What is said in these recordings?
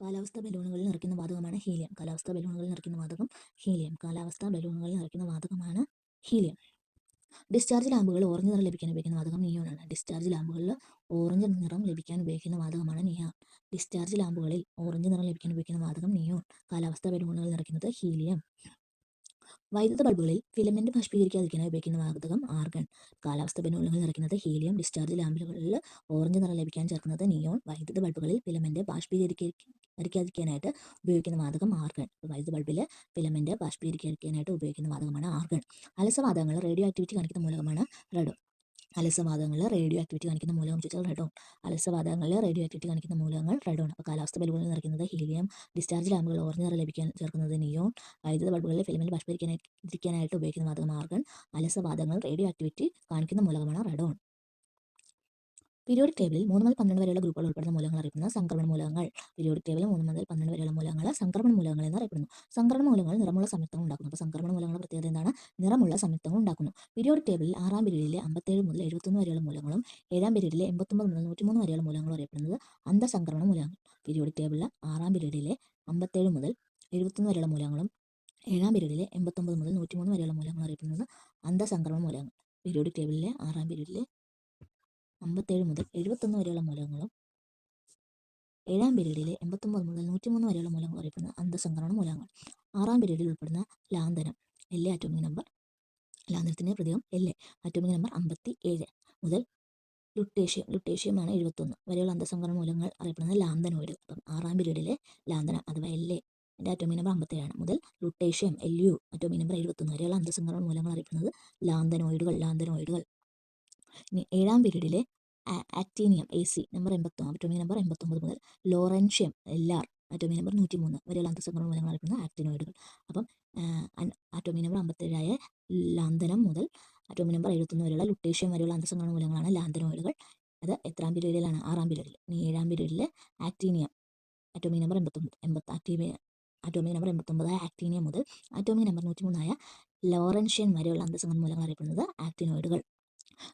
കാലാവസ്ഥാ ബലൂണുകളിൽ നിറയ്ക്കുന്ന വാതകമാണ് ഹീലിയം. കാലാവസ്ഥ ബലൂണുകളിൽ നിറയ്ക്കുന്ന വാതകം ഹീലിയം. കാലാവസ്ഥ ബലൂണുകളിൽ നിറയ്ക്കുന്ന വാതകമാണ് ഹീലിയം. ഡിസ്ചാർജ് ലാമ്പുകൾ ഓറഞ്ച് നിറം ലഭിക്കാൻ ഉപയോഗിക്കുന്ന വാതകം നിയോണാണ് ഡിസ്ചാർജ് ലാമ്പുകളിൽ ഓറഞ്ച് നിറം ലഭിക്കാൻ ഉപയോഗിക്കുന്ന വാതകമാണ് നിയോൺ. ഡിസ്ചാർജ് ലാമ്പുകളിൽ ഓറഞ്ച് നിറം ലഭിക്കാൻ ഉപയോഗിക്കുന്ന വാതകം നിയോൺ. കാലാവസ്ഥ ബലൂണുകളിൽ നിറയ്ക്കുന്നത് ഹീലിയം. വൈദ്യുത ബൾബുകളിൽ ഫിലമെന്റ് ബാഷ്പീകരിക്കാതിരിക്കാനായി ഉപയോഗിക്കുന്ന വാതകം ആർഗൺ. കാലാവസ്ഥ ബലൂണുകളിൽ നിറയ്ക്കുന്നത് ഹീലിയം. ഡിസ്ചാർജ് ലാമ്പുകളിൽ ഓറഞ്ച് നിറം ലഭിക്കാൻ ചേർക്കുന്നത് നിയോൺ. വൈദ്യുത ബൾബുകളിൽ ഫിലമെന്റ് ബാഷ്പീകരിക്കാതിരിക്കാനായിട്ട് ഉപയോഗിക്കുന്ന വാതകം ആർഗൺ. വൈദ്യുത ബൾബിൽ ഫിലമെന്റ് ബാഷ്പീകരിക്കാനായിട്ട് ഉപയോഗിക്കുന്ന വാതകമാണ് ആർഗൺ. അലസവാതകങ്ങൾ റേഡിയോ ആക്ടിവിറ്റി കാണിക്കുന്ന മൂലകമാണ് റെഡോ. അലസവാതകങ്ങളിൽ റേഡിയോ ആക്ടിവിറ്റി കാണിക്കുന്ന മൂലകം ചോദിച്ചാൽ റെഡോൺ അലസവാതകങ്ങളിൽ റേഡിയോ ആക്ടിവിറ്റി കാണിക്കുന്ന മൂലകങ്ങൾ ആണ് അപ്പോൾ കാലാവസ്ഥ ബൾബുകളിൽ നിറയ്ക്കുന്നത് ഹീലിയം ഡിസ്ചാർജ് ലാമ്പുകൾ ഓറഞ്ച് നിറ ലഭിക്കാൻ ചേർക്കുന്നത് നിയോൺ. വൈദ്യുത ബൾബുകളിൽ ഫിലമെന്റ് ബാഷ്പീകരിക്കാനായിട്ട് ഉപയോഗിക്കുന്ന വാതകം ആർഗൺ. അലസവാതകങ്ങൾ റേഡിയോ ആക്ടിവിറ്റി കാണിക്കുന്ന മൂലകമാണ് റെഡോൺ പീരിയോഡിക് ടേബിളിൽ മൂന്ന് മുതൽ പന്ത്രണ്ട് വരെയുള്ള ഗ്രൂപ്പുകൾ ഉൾപ്പെടുന്ന മൂലകങ്ങൾ അറിയപ്പെടുന്ന സംക്രമണ മൂലകങ്ങൾ. പീരിയോഡിക് ടേബിൾ മൂന്ന് മുതൽ പന്ത്രണ്ട് വരെയുള്ള മൂലകങ്ങൾ സംക്രമണ മൂലകങ്ങൾ എന്ന് അറിയപ്പെടുന്നു. സംക്രമണ മൂലകങ്ങൾ നിറമുള്ള സംയുക്തങ്ങൾ ഉണ്ടാക്കുന്നു. അപ്പോൾ സംക്രമണ മൂലകങ്ങളുടെ പ്രത്യേകത എന്താണ്? നിറമുള്ള സംയുക്തങ്ങൾ ഉണ്ടാക്കുന്നു. പീരിയോഡിക് ടേബിളിൽ ആറാം പീരീഡിലെ അമ്പത്തേഴ് മുതൽ എഴുപത്തൊന്ന് വരെയുള്ള മൂലകങ്ങളും ഏഴാം പീരീഡിലെ എൺപത്തൊമ്പത് മുതൽ നൂറ്റിമൂന്ന് വരെയുള്ള മൂലകങ്ങളും അറിയപ്പെടുന്നത് അന്തസംക്രമണ മൂലകങ്ങൾ. പീരിയോഡിക് ടേബിളിൽ ആറാം പീരീഡിലെ അമ്പത്തേഴ് മുതൽ എഴുപത്തൊന്ന് വരെയുള്ള മൂലകങ്ങളും ഏഴാം പീരീഡിലെ എൺപത്തൊമ്പത് മുതൽ നൂറ്റിമൂന്ന് വരെയുള്ള മൂലകങ്ങൾ അറിയപ്പെടുന്നത് അന്തസംക്രമണ മൂലകങ്ങൾ. പീരിയോഡിക് ടേബിളിലെ ആറാം പീരീഡിലെ അമ്പത്തേഴ് മുതൽ എഴുപത്തൊന്ന് വരെയുള്ള മൂലകങ്ങളും ഏഴാം പീരീഡിലെ എൺപത്തൊമ്പത് മുതൽ നൂറ്റിമൂന്ന് വരെയുള്ള മൂലകങ്ങൾ അറിയപ്പെടുന്ന അന്തസംക്രമണ മൂലകങ്ങൾ. ആറാം പീരീഡിൽ ഉൾപ്പെടുന്ന ലാന്തനം എല്ലേ അറ്റോമിക് ആറ്റോമിക് നമ്പർ ലാന്തനത്തിന്റെ പ്രതീകം എല്ലേ അറ്റോമിക് ആറ്റോമിക് നമ്പർ അമ്പത്തി ഏഴ് മുതൽ ലുട്ടേഷ്യം ലുട്ടേഷ്യമാണ് എഴുപത്തൊന്ന് വരെയുള്ള അന്തസംക്രമണ മൂലകങ്ങൾ അറിയപ്പെടുന്നത് ലാന്തനോയിഡ്. അപ്പം ആറാം പീരീഡിലെ ലാന്തനം അഥവാ എല്ലേ എന്റെ ആറ്റോമിക് നമ്പർ അമ്പത്തേഴാണ് മുതൽ lutetium L U atomic number എഴുപത്തൊന്ന് വരെയുള്ള അന്തസംക്രമണ മൂലങ്ങൾ അറിയപ്പെടുന്നത് ലാന്തനോയിഡുകൾ ലാന്തനോയിഡുകൾ. ഇനി ഏഴാം പീരീഡിലെ ആക്ടീനിയം എ സി നമ്പർ എൺപത്തൊന്ന് അറ്റോമിക് നമ്പർ എൺപത്തൊമ്പത് മുതൽ lawrencium L R atomic number നൂറ്റി മൂന്ന് വരെയുള്ള അന്തസംക്രമണ മൂലങ്ങൾ അറിയപ്പെടുന്ന ആക്ടിനോയിഡുകൾ അപ്പം അറ്റോമിക് നമ്പർ അമ്പത്തേഴായ ലാന്തനം മുതൽ അറ്റോമിക് നമ്പർ എഴുപത്തൊന്ന് വരെയുള്ള ലുട്ടേഷ്യം വരെയുള്ള അന്തസംഗ്രഹ മൂലങ്ങളാണ് ലാന്തനോയിഡുകൾ. അത് എത്രാം പീരീഡിലാണ് ആറാം പീരീഡിൽ ഇനി ഏഴാം പീരീഡിൽ ആക്ടീനിയം അറ്റോമിക് നമ്പർ എൺപത്തൊമ്പത് എൺപത്തി ആക്ടീവിയ അറ്റോമിക് നമ്പർ എൺപത്തൊമ്പതായ ആക്ടീനിയം മുതൽ അറ്റോമിക് നമ്പർ നൂറ്റി മൂന്നായ ലോറൻഷ്യൻ വരെയുള്ള അന്തസംഗ്രഹ മൂലങ്ങൾ അറിയപ്പെടുന്നത് ആക്ടിനോയിഡുകൾ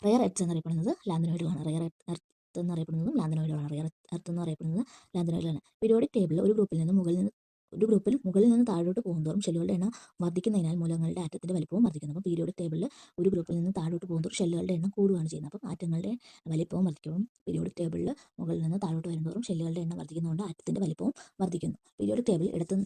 റെയർ എർത്ത് എന്നറിയപ്പെടുന്നത് ലാന്തനോയിഡുകളാണ് റെയർ എർത്ത് എന്നറിയപ്പെടുന്നതും ലാന്തനോയിഡുകളാണ് റെയർ എർത്ത് എന്ന് അറിയപ്പെടുന്നത് ലാന്തനോയിഡുകളാണ് പീരിയോഡിക് ടേബിളിൽ ഒരു ഗ്രൂപ്പിൽ നിന്ന് മുകളിൽ നിന്ന് ഒരു ഗ്രൂപ്പിൽ മുകളിൽ നിന്ന് താഴോട്ട് പോകുന്തോറും ഷെല്ലുകളുടെ എണ്ണം വർദ്ധിക്കുന്നതിനാൽ മൂലകങ്ങളുടെ ആറ്റത്തിന്റെ വലിപ്പവും വർദ്ധിക്കുന്നു. അപ്പോൾ പീരിയോഡിക് ടേബിളിൽ ഒരു ഗ്രൂപ്പിൽ നിന്ന് താഴോട്ട് പോകുന്തോറും ഷെല്ലുകളുടെ എണ്ണം കൂടുകയാണ് ചെയ്യുന്നത്. അപ്പം ആറ്റങ്ങളുടെ വലിപ്പവും വർദ്ധിക്കും പീരിയോഡിക് ടേബിളിൽ മുകളിൽ നിന്ന് താഴോട്ട് വരുന്നതോറും ഷെല്ലുകളുടെ എണ്ണം വർദ്ധിക്കുന്നതുകൊണ്ട് ആറ്റത്തിന്റെ വലിപ്പവും വർദ്ധിക്കുന്നു. പീരിയോഡിക് ടേബിൾ ഇടത്ത്